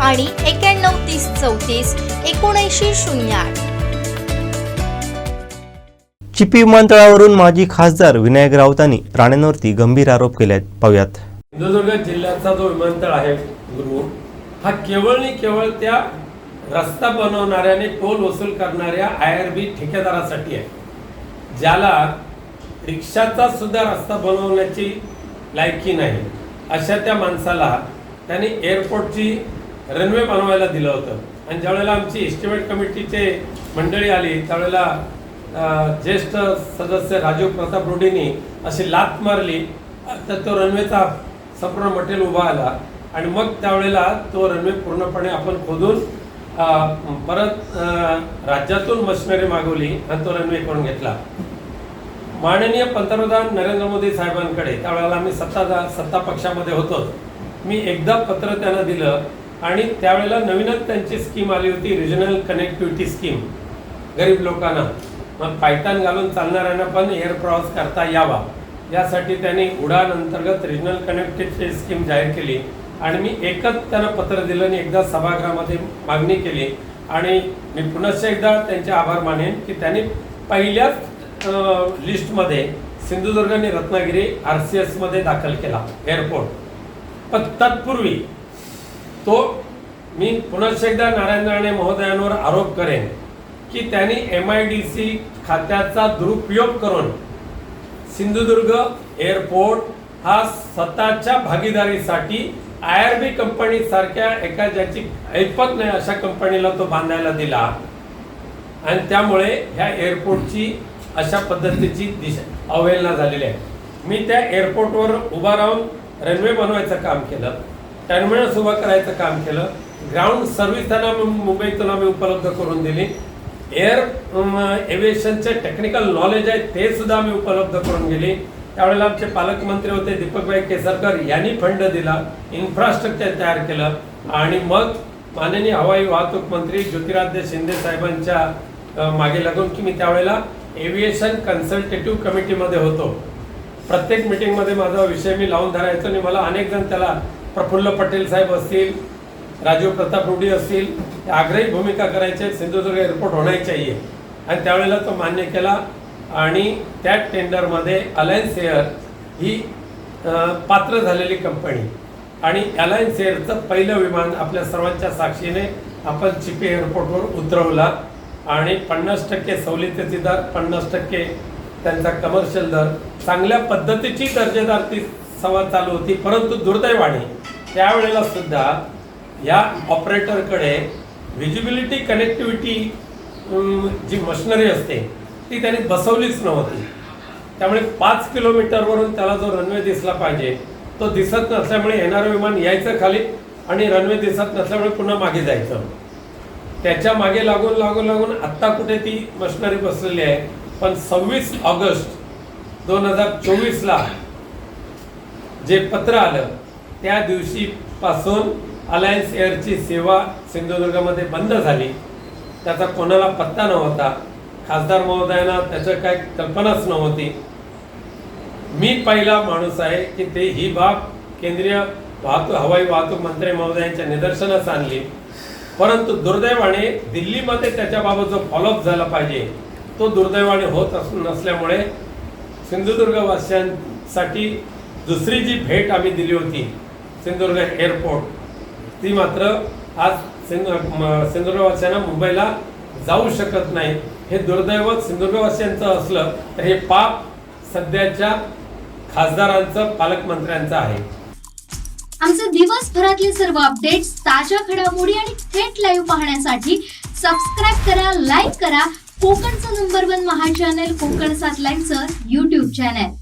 आणि एक्याण्णव तीस चौतीस एकोणऐंशी शून्य आठ. चिपी विमानतळावरून माजी खासदार विनायक राऊतांनी राणेंवरती गंभीर आरोप केले पाहुयात. सिंधुदुर्ग जिल्ह्याचा जो विमानतळ आहे गुरु हा केवळ आणि केवळ त्या रस्ता बनवणाऱ्याने टोल वसूल करणाऱ्या आय आर बी ठेकेदारासाठी आहे. ज्याला रिक्षाचा सुद्धा रस्ता बनवण्याची लायकी नाही. अशा त्या माणसाला त्यांनी एअरपोर्टची रनवे बनवायला दिलं होतं. आणि ज्यावेळेला आमची एस्टिमेट कमिटीचे मंडळी आली त्यावेळेला ज्येष्ठ सदस्य राजीव प्रताप रुढींनी अशी लात मारली तर तो रनवेचा संपूर्ण मटेरियल उभा आला. आणि मग त्यावेळेला तो रनवे पूर्णपणे आपण खोदून परत राज्यातून मशिनरी मागवली आणि तो रनवे करून घेतला. माननीय पंतप्रधान नरेंद्र मोदी साहेबांकडे त्यावेळेला आम्ही सत्ता सत्ता पक्षामध्ये होतो मी एकदा पत्र त्यांना दिलं आणि त्यावेळेला नवीनच त्यांची स्कीम आली होती रिजनल कनेक्टिव्हिटी स्कीम गरीब लोकांना. मग पायतान घालून चालणाऱ्यांना पण एअर प्रवास करता यावा. यासाठी त्यांनी उडान अंतर्गत रिजनल कनेक्टिव्हिटी स्कीम जाहीर केली. आणि मी एकच त्यांना पत्र दिलं आणि एकदा सभागृहामध्ये मागणी केली. आणि मी पुनश्च एकदा त्यांचे आभार मानेन की त्यांनी पहिल्याच लिस्टमध्ये सिंधुदुर्ग आणि रत्नागिरी आर सी एसमध्ये दाखल केला एअरपोर्ट पण तत्पूर्वी तो मी पुनश्च एकदा नारायण राणे महोदयांवर आरोप करेन की त्यांनी एम आय डी सी खात्याचा दुरुपयोग करून सिंधुदुर्ग एअरपोर्ट हा स्वतःच्या भागीदारीसाठी आय आर बी कंपनी सारख्या एका ज्याची ऐपत नाही अशा कंपनीला तो बांधायला दिला. आणि त्यामुळे ह्या एअरपोर्टची अशा पद्धतीची दिशा अवहेलना झालेली आहे. मी त्या एअरपोर्टवर उभा राहून रनवे बनवायचं काम केलं. टर्मिनल्स उभं करायचं काम केलं. ग्राउंड सर्व्हिस त्यांना मुंबईतून आम्ही उपलब्ध करून दिली. एअर एव्हिएशनचे टेक्निकल नॉलेज आहे ते सुद्धा आम्ही उपलब्ध करून गेली त्यावेळेला आमचे पालकमंत्री होते दीपकभाई केसरकर यांनी फंड दिला इन्फ्रास्ट्रक्चर तयार केलं. आणि मग माननीय हवाई वाहतूक मंत्री ज्योतिरादित्य शिंदे साहेबांच्या मागे लागून की मी त्यावेळेला एव्हिएशन कन्सल्टेटिव्ह कमिटीमध्ये होतो. प्रत्येक मीटिंगमध्ये माझा विषय मी लावून धरायचो आणि मला अनेक जण त्याला प्रफुल्ल पटेल साहेब असतील राजीव प्रताप रुडी असतील ते आग्रही भूमिका करायचे सिंधुदुर्ग एअरपोर्ट होण्याची आहे आणि त्यावेळेला तो मान्य केला आणि त्या टेंडरमध्ये अलायन्स एअर ही पात्र झालेली कंपनी आणि अलायन्स एअरचं पहिलं विमान आपल्या सर्वांच्या साक्षीने आपण चिपी एअरपोर्टवर उतरवला आणि पन्नास टक्के सवलतीचे दर पन्नास टक्के त्यांचा कमर्शियल दर चांगल्या पद्धतीची दर्जेदार ती संवाद चालू होती परंतु दुर्दैवाने त्यावेळेला सुद्धा या ऑपरेटरकडे व्हिजिबिलिटी कनेक्टिव्हिटी जी मशिनरी असते ती त्याने बसवलीच नव्हती. त्यामुळे पाच किलोमीटरवरून त्याला जो रनवे दिसला पाहिजे तो दिसत नसल्यामुळे येणारं विमान यायचं खाली आणि रनवे दिसत नसल्यामुळे पुन्हा मागे जायचं. त्याच्यामागे लागून लागून लागून आत्ता कुठे ती मशिनरी बसलेली आहे पण सव्वीस ऑगस्ट दोन हजार चोवीसला जे पत्र आलं त्या दिवशीपासून अलायन्स एअरची सेवा सिंधुदुर्गामध्ये बंद झाली. त्याचा कोणाला पत्ता नव्हता. खासदार महोदयांना त्याचं काय कल्पनाच नव्हती. मी पहिला माणूस आहे की ते ही बाब केंद्रीय वाहतूक हवाई वाहतूक मंत्री महोदयांच्या निदर्शनास आणली. परंतु दुर्दैवाने दिल्लीमध्ये त्याच्याबाबत जो फॉलोअप झाला पाहिजे तो दुर्दैवाने होत असून नसल्यामुळे सिंधुदुर्गवासियांसाठी दुसरी जी भेट आम्ही दिली होती सिंधुदुर्ग एअरपोर्ट ती मात्र आज सिंधु सिंधुदुर्गवासियांना मुंबईला जाऊ शकत नाही. हे दुर्दैव सिंधुदुर्गवासियांचं असलं तर हे पाप सध्याच्या खासदारांचं पालकमंत्र्यांचं आहे. आमचे दिवसभरातले सर्व अपडेट्स ताज्या घडामोडी आणि थेट लाईव्ह पाहण्यासाठी सबस्क्राईब करा लाईक करा. कोकणचं नंबर वन महा चॅनल कोकण सात लाईव्हचं युट्यूब चॅनल